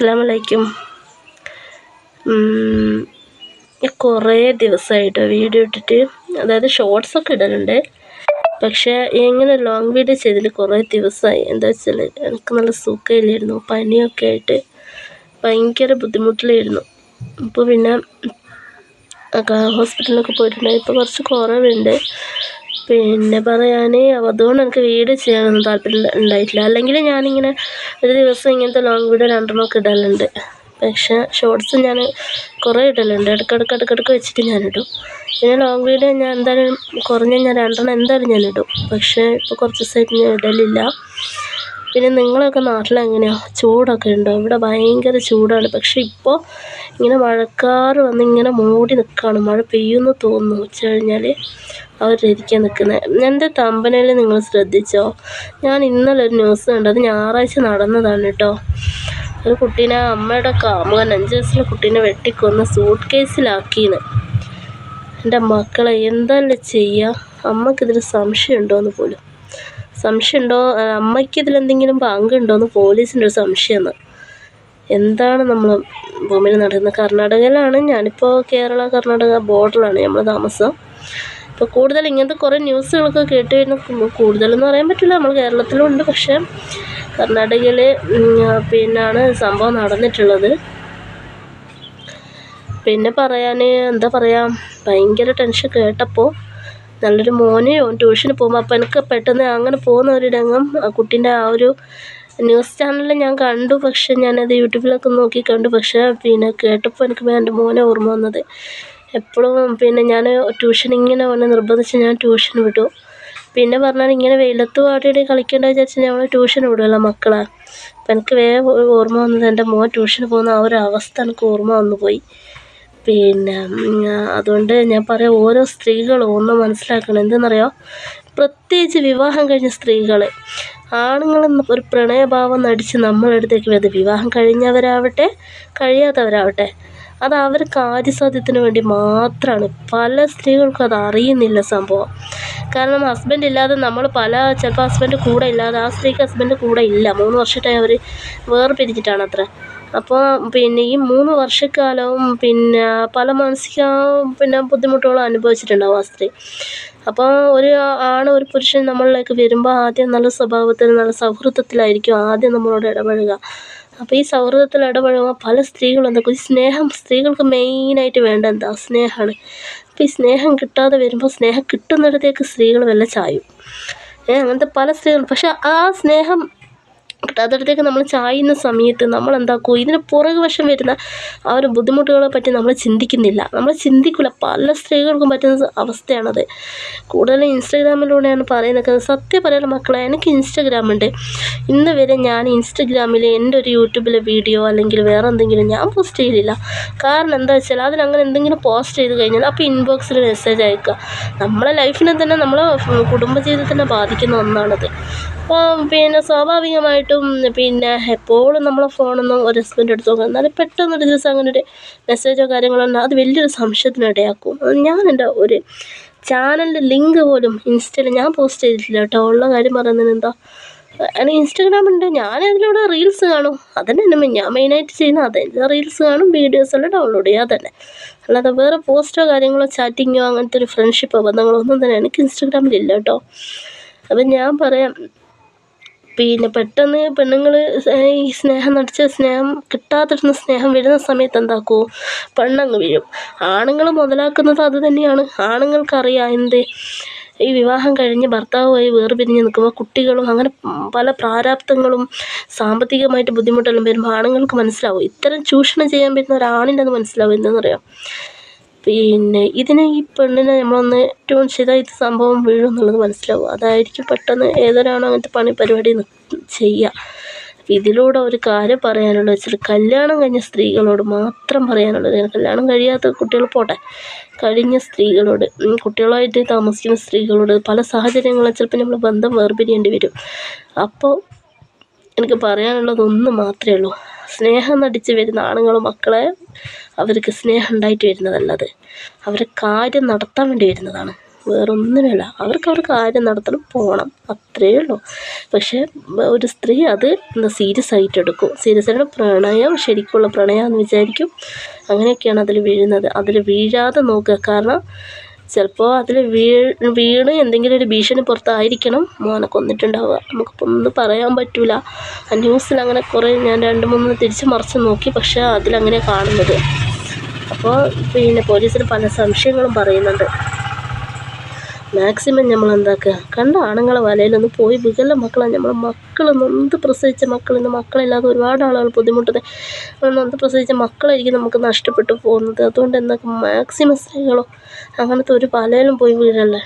അസ്സാമലൈക്കും കുറേ ദിവസമായിട്ട് വീഡിയോ ഇട്ടിട്ട് അതായത് ഷോർട്സ് ഒക്കെ ഇടലുണ്ട്. പക്ഷേ ഇങ്ങനെ ലോങ് വീഡിയോ ചെയ്തതിൽ കുറേ ദിവസമായി എന്താ വെച്ചാൽ എനിക്ക് നല്ല സുഖമില്ലായിരുന്നു. പനിയൊക്കെ ആയിട്ട് ഭയങ്കര ബുദ്ധിമുട്ടിലായിരുന്നു. അപ്പോൾ പിന്നെ ഹോസ്പിറ്റലിലൊക്കെ പോയിട്ടുണ്ടായി ഇപ്പോൾ കുറച്ച് കുറവുണ്ട്. പിന്നെ പറയാൻ അതുകൊണ്ട് എനിക്ക് വീഡിയോ ചെയ്യാനൊന്നും താല്പര്യം ഉണ്ടായിട്ടില്ല. അല്ലെങ്കിൽ ഞാനിങ്ങനെ ഒരു ദിവസം ഇങ്ങനത്തെ ലോങ് വീഡിയോ രണ്ടെണ്ണമൊക്കെ ഇടലുണ്ട്. പക്ഷേ ഷോർട്സ് ഞാൻ കുറേ ഇടലുണ്ട്. ഇടയ്ക്കിടയ്ക്ക് ഇടയ്ക്കിടയ്ക്ക് വെച്ചിട്ട് ഞാനിടും. പിന്നെ ലോങ് വീഡിയോ ഞാൻ എന്തായാലും കുറഞ്ഞ ഞാൻ രണ്ടെണ്ണം എന്തായാലും ഞാൻ ഇടും പക്ഷേ ഇപ്പോൾ കുറച്ച് ദിവസമായിട്ട് ഞാൻ ഇടലില്ല. പിന്നെ നിങ്ങളൊക്കെ നാട്ടിലെങ്ങനെയാണ് ചൂടൊക്കെ ഉണ്ടോ? ഇവിടെ ഭയങ്കര ചൂടാണ്. പക്ഷേ ഇപ്പോൾ ഇങ്ങനെ മഴക്കാറ് വന്ന് ഇങ്ങനെ മൂടി നിൽക്കുകയാണ് മഴ പെയ്യുമെന്ന് തോന്നുന്നു. ഉച്ച കഴിഞ്ഞാൽ രീതിക്കാണ് നിൽക്കുന്നത് എന്റെ തമ്പനയിൽ നിങ്ങൾ ശ്രദ്ധിച്ചോ? ഞാൻ ഇന്നലെ ഒരു ന്യൂസ് കണ്ടത്. ഞായറാഴ്ച നടന്നതാണ് കേട്ടോ. ഒരു കുട്ടീനെ അമ്മയുടെ കാമുകൻ അഞ്ച് വയസ്സിലെ കുട്ടീനെ വെട്ടിക്കൊന്ന് സൂട്ട് കേസിലാക്കിയെന്ന് എന്റെ മക്കളെ എന്തല്ലേ ചെയ്യുക അമ്മക്കിതിൽ സംശയമുണ്ടോ എന്ന് പോലും. സംശയമുണ്ടോ? അമ്മയ്ക്ക് ഇതിലെന്തെങ്കിലും പങ്കുണ്ടോ എന്ന് പോലീസിന്റെ ഒരു സംശയമാണ്. എന്താണ് നമ്മൾ ഭൂമിയിൽ നടക്കുന്നത് കർണാടകയിലാണ്. ഞാനിപ്പോൾ കേരള കർണാടക ബോർഡറിലാണ് നമ്മൾ താമസം. ഇപ്പോൾ കൂടുതൽ ഇങ്ങനത്തെ കുറേ ന്യൂസുകളൊക്കെ കേട്ട് വരുന്ന കൂടുതലെന്ന് പറയാൻ പറ്റില്ല. നമ്മൾ കേരളത്തിലും ഉണ്ട് പക്ഷേ കർണാടകയിൽ പിന്നാണ് സംഭവം നടന്നിട്ടുള്ളത്. പിന്നെ പറയാൻ എന്താ പറയുക ഭയങ്കര ടെൻഷൻ കേട്ടപ്പോൾ നല്ലൊരു മോന് ട്യൂഷന് പോകുമ്പോൾ അപ്പോൾ എനിക്ക് പെട്ടെന്ന് അങ്ങനെ പോകുന്ന ഒരു രംഗം ആ കുട്ടീന്റെ ആ ഒരു ന്യൂസ് ചാനലിൽ ഞാൻ കണ്ടു പക്ഷേ ഞാനത് യൂട്യൂബിലൊക്കെ നോക്കി കണ്ടു. പക്ഷേ പിന്നെ കേട്ടപ്പോൾ എനിക്ക് എന്റെ മോനെ ഓർമ്മ വന്നത്. എപ്പോഴും പിന്നെ ഞാൻ ട്യൂഷൻ ഇങ്ങനെ അവനെ നിർബന്ധിച്ച് ഞാൻ ട്യൂഷൻ വിട്ടു പിന്നെ പറഞ്ഞാൽ ഇങ്ങനെ വെയിലത്ത് പാടിയിട്ട് കളിക്കേണ്ട വിചാരിച്ച് ഞങ്ങൾ ട്യൂഷൻ വിടുമല്ലോ മക്കളെ. അപ്പം എനിക്ക് വേഗം ഓർമ്മ വന്നത് എന്റെ മോൻ ട്യൂഷന് പോകുന്ന ആ ഒരു അവസ്ഥ എനിക്ക് ഓർമ്മ വന്നു പോയി. പിന്നെ അതുകൊണ്ട് ഞാൻ പറയാം ഓരോ സ്ത്രീകളും ഒന്ന് മനസ്സിലാക്കണം. എന്തെന്നറിയോ? പ്രത്യേകിച്ച് വിവാഹം കഴിഞ്ഞ സ്ത്രീകൾ ആണുങ്ങൾ ഒരു പ്രണയഭാവം നടിച്ച് നമ്മളടുത്തേക്ക് വരുന്നത് വിവാഹം കഴിഞ്ഞവരാവട്ടെ കഴിയാത്തവരാവട്ടെ. അത് അവർ കാര്യസാധ്യത്തിന് വേണ്ടി മാത്രമാണ്. പല സ്ത്രീകൾക്കും അത് അറിയുന്നില്ല സംഭവം. കാരണം ഹസ്ബൻഡ് ഇല്ലാതെ നമ്മൾ പല ചിലപ്പോൾ ഹസ്ബൻഡ് കൂടെ ഇല്ലാതെ ആ സ്ത്രീക്ക് ഹസ്ബൻഡ് കൂടെ ഇല്ല. മൂന്ന് വർഷത്തെ അവർ വേർപിരിഞ്ഞിട്ടാണ് അത്ര അപ്പോൾ പിന്നെ ഈ മൂന്ന് വർഷക്കാലവും പിന്നെ പല മാനസിക പിന്നെ ബുദ്ധിമുട്ടുകളും അനുഭവിച്ചിട്ടുണ്ടാവും ആ സ്ത്രീ. അപ്പോൾ ഒരു ആണ് ഒരു പുരുഷൻ നമ്മളിലേക്ക് വരുമ്പോൾ ആദ്യം നല്ല സ്വഭാവത്തിൽ നല്ല സൗഹൃദത്തിലായിരിക്കും ആദ്യം നമ്മളോട് ഇടപഴകുക. അപ്പോൾ ഈ സൗഹൃദത്തിൽ ഇടപഴകുമ്പോൾ പല സ്ത്രീകളും എന്തൊക്കെ സ്നേഹം സ്ത്രീകൾക്ക് മെയിനായിട്ട് വേണ്ട എന്താ? സ്നേഹമാണ്. അപ്പോൾ ഈ സ്നേഹം കിട്ടാതെ വരുമ്പോൾ സ്നേഹം കിട്ടുന്നിടത്തേക്ക് സ്ത്രീകൾ വല്ല ചായും. ഏ അങ്ങനത്തെ പല സ്ത്രീകളും. പക്ഷെ ആ സ്നേഹം കിട്ടാത്തടത്തേക്ക് നമ്മൾ ചായുന്ന സമയത്ത് നമ്മൾ എന്താക്കും ഇതിന് പുറകു വശം വരുന്ന ആ ഒരു ബുദ്ധിമുട്ടുകളെ പറ്റി നമ്മൾ ചിന്തിക്കുന്നില്ല. നമ്മൾ ചിന്തിക്കില്ല പല സ്ത്രീകൾക്കും പറ്റുന്ന അവസ്ഥയാണത്. കൂടുതലും ഇൻസ്റ്റഗ്രാമിലൂടെയാണ് പറയുന്നത് സത്യം പറയാൻ മക്കളെ എനിക്ക് ഇൻസ്റ്റഗ്രാം ഉണ്ട് ഇന്ന് വരെ ഞാൻ ഇൻസ്റ്റഗ്രാമിൽ എന്റെ ഒരു യൂട്യൂബിലെ വീഡിയോ അല്ലെങ്കിൽ വേറെ എന്തെങ്കിലും ഞാൻ പോസ്റ്റ് ചെയ്തില്ല കാരണം എന്താ വെച്ചാൽ അതിലങ്ങനെ എന്തെങ്കിലും പോസ്റ്റ് ചെയ്ത് കഴിഞ്ഞാൽ അപ്പോൾ ഇൻബോക്സിൽ മെസ്സേജ് അയക്കുക നമ്മളെ ലൈഫിനെ തന്നെ നമ്മളെ കുടുംബജീവിതത്തിനെ ബാധിക്കുന്ന ഒന്നാണത്. അപ്പോൾ പിന്നെ സ്വാഭാവികമായിട്ടും പിന്നെ എപ്പോഴും നമ്മളെ ഫോണൊന്നും ഒരു ഹസ്ബൻഡ് എടുത്ത് നോക്കുക എന്നാലും പെട്ടെന്ന് ഒരു ദിവസം അങ്ങനെ ഒരു മെസ്സേജോ കാര്യങ്ങളോ ഉണ്ടോ അത് വലിയൊരു സംശയത്തിനിടയാക്കും. ഞാൻ എന്റെ ഒരു ചാനലിന്റെ ലിങ്ക് പോലും ഇൻസ്റ്റയിൽ ഞാൻ പോസ്റ്റ് ചെയ്തിട്ടില്ല കേട്ടോ. ഉള്ള കാര്യം പറയുന്നതിന് എന്താ? അല്ലെങ്കിൽ ഇൻസ്റ്റാഗ്രാം ഉണ്ട്. ഞാൻ അതിലൂടെ റീൽസ് കാണും. അതന്നെ എന്നെ ഞാൻ മെയിനായിട്ട് ചെയ്യുന്ന അതെ റീൽസ് കാണും വീഡിയോസ് എല്ലാം ഡൗൺലോഡ് ചെയ്യുക അതന്നെ അല്ലാതെ വേറെ പോസ്റ്റോ കാര്യങ്ങളോ ചാറ്റിങ്ങോ അങ്ങനത്തെ ഒരു ഫ്രണ്ട്ഷിപ്പോ ബന്ധങ്ങളോ ഒന്നും തന്നെ എനിക്ക് ഇൻസ്റ്റാഗ്രാമിലില്ല കേട്ടോ. അപ്പം ഞാൻ പറയാം പിന്നെ പെട്ടെന്ന് പെണ്ണുങ്ങൾ ഈ സ്നേഹം നടിച്ച സ്നേഹം കിട്ടാതിരുന്ന സ്നേഹം വരുന്ന സമയത്ത് എന്താക്കുമോ പെണ്ണങ്ങ് വീഴും. ആണുങ്ങൾ മുതലാക്കുന്നത് അത് തന്നെയാണ്. ആണുങ്ങൾക്കറിയാം എന്ത്? ഈ വിവാഹം കഴിഞ്ഞ് ഭർത്താവുമായി വേർപിരിഞ്ഞ് നിൽക്കുമ്പോൾ കുട്ടികളും അങ്ങനെ പല പ്രാരാബ്ദങ്ങളും സാമ്പത്തികമായിട്ട് ബുദ്ധിമുട്ടെല്ലാം വരുമ്പോൾ ആണുങ്ങൾക്ക് മനസ്സിലാവും. ഇത്തരം ചൂഷണം ചെയ്യാൻ പറ്റുന്ന ഒരാണിന്റെ അത് മനസ്സിലാവും. എന്താണെന്നറിയാം പിന്നെ ഇതിനെ ഈ പെണ്ണിനെ നമ്മളൊന്ന് ട്യൂൺ ചെയ്താൽ ഇത് സംഭവം വീഴും എന്നുള്ളത് മനസ്സിലാവും. അതായിരിക്കും പെട്ടെന്ന് ഏതൊരാണോ അങ്ങനത്തെ പണി പരിപാടി ചെയ്യുക ഇതിലൂടെ ഒരു കാര്യം പറയാനുള്ളത് വെച്ചാൽ കല്യാണം കഴിഞ്ഞ സ്ത്രീകളോട് മാത്രം പറയാനുള്ളത്. കല്യാണം കഴിയാത്ത കുട്ടികൾ പോട്ടെ. കഴിഞ്ഞ സ്ത്രീകളോട് കുട്ടികളായിട്ട് താമസിക്കുന്ന സ്ത്രീകളോട് പല സാഹചര്യങ്ങളും ചിലപ്പോൾ നമ്മൾ ബന്ധം വേർപിരിയേണ്ടി വരും. അപ്പോൾ എനിക്ക് പറയാനുള്ളത് ഒന്ന് മാത്രമേ ഉള്ളൂ. സ്നേഹം നടിച്ച് വരുന്ന ആണുങ്ങൾ മക്കളെ അവർക്ക് സ്നേഹം ഉണ്ടായിട്ട് വരുന്നതല്ല അത് അവരെ കാര്യം നടത്താൻ വേണ്ടി വരുന്നതാണ്. വേറൊന്നിനുമല്ല അവർക്ക് അവർ കാര്യം നടത്തണം പോകണം. അത്രയേ ഉള്ളൂ. പക്ഷേ ഒരു സ്ത്രീ അത് എന്താ സീരിയസ് ആയിട്ട് എടുക്കും. സീരിയസ് ആയിട്ട് പ്രണയം ശരിക്കുള്ള പ്രണയം എന്ന് വിചാരിക്കും. അങ്ങനെയൊക്കെയാണ് അതിൽ വീഴുന്നത്. അതിൽ വീഴാതെ നോക്കുക. കാരണം ചിലപ്പോൾ അതിൽ വീണ് വീണ് എന്തെങ്കിലും ഒരു ഭീഷണി പുറത്തായിരിക്കണം. മോനെ കൊന്നിട്ടുണ്ടാവുക. നമുക്കിപ്പോൾ ഒന്നും പറയാൻ പറ്റില്ല ആ ന്യൂസിൽ അങ്ങനെ കുറേ ഞാൻ രണ്ട് മൂന്ന് തിരിച്ച് മറിച്ച് നോക്കി. പക്ഷേ അതിലങ്ങനെ കാണുന്നത്. അപ്പോൾ പിന്നെ പോലീസിന് പല സംശയങ്ങളും പറയുന്നുണ്ട്. മാക്സിമം നമ്മൾ എന്താക്കുക കണ്ട ആണുങ്ങളെ വലയിലൊന്ന് പോയി വികല മക്കളാണ് നമ്മൾ മക്കളൊന്നും എന്ത് പ്രസവിച്ച മക്കളിന്ന് മക്കളില്ലാതെ ഒരുപാട് ആളുകൾ ബുദ്ധിമുട്ടുന്നത്. എന്ത് പ്രസവിച്ച മക്കളായിരിക്കും നമുക്ക് നഷ്ടപ്പെട്ടു പോകുന്നത്. അതുകൊണ്ട് എന്താക്കും മാക്സിമം സ്ത്രീകളോ അങ്ങനത്തെ ഒരു വലയിലും പോയി വീഴല്ലേ?